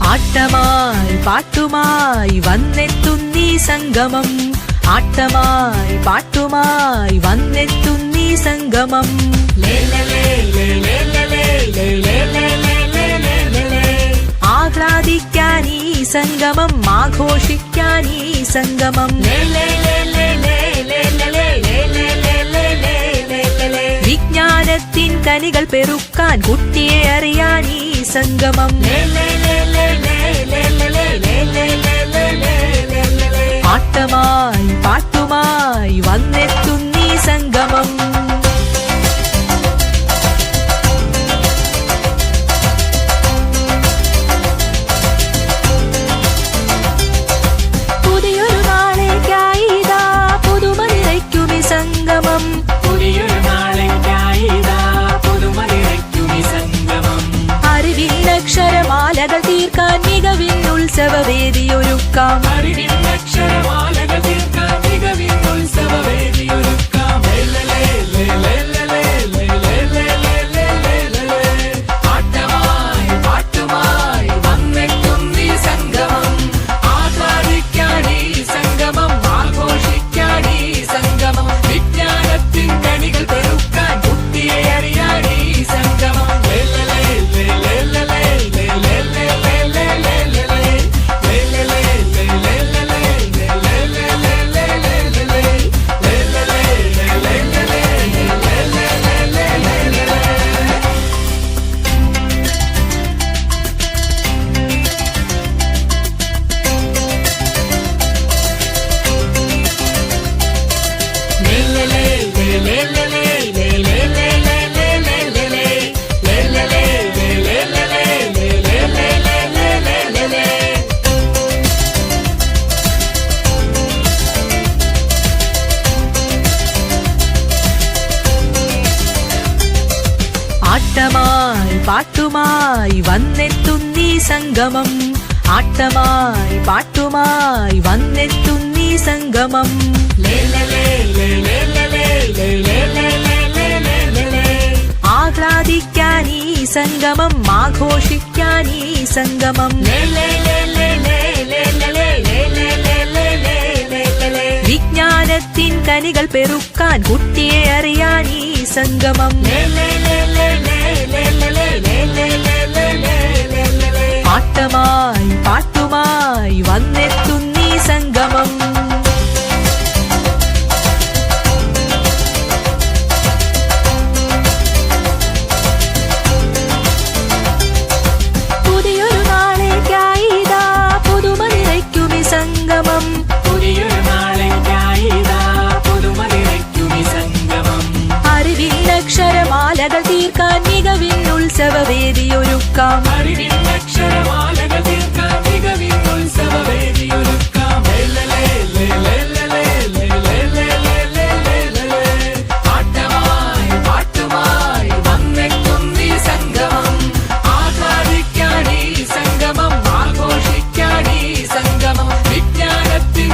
ஆட்டமாய் பாட்டுமாய் வந்தெத்துன்னி சங்கமம். ஆட்டமாய் பாட்டுமாய் வந்தெத்துன்னி சங்கமம். லே லே லே லே ഈ സംഗമം വിജ്ഞാനത്തിൻ കനികൾ പെറുക്കാൻ കുട്ടിയെ അറിയാൻ ഈ സംഗമം ആട്ടമായി പാട്ടുമായി மறக்காம പാട്ടുമായി വന്നെത്തുന്നീ സംഗമം ആട്ടമായി പാട്ടുമായി വന്നെത്തുന്നീ സംഗമം ആഹ്ലാദിക്കാൻ ഈ സംഗമം ആഘോഷിക്കാൻ ഈ സംഗമം വിജ്ഞാനത്തിൻ കനികൾ പെറുക്കാൻ കുട്ടിയെ അറിയാൻ ഈ സംഗമം ആട്ടമായി പാട്ടുമായി വന്നെത്തുന്നീ ഉത്സവവേദിയൊരുക്കാം.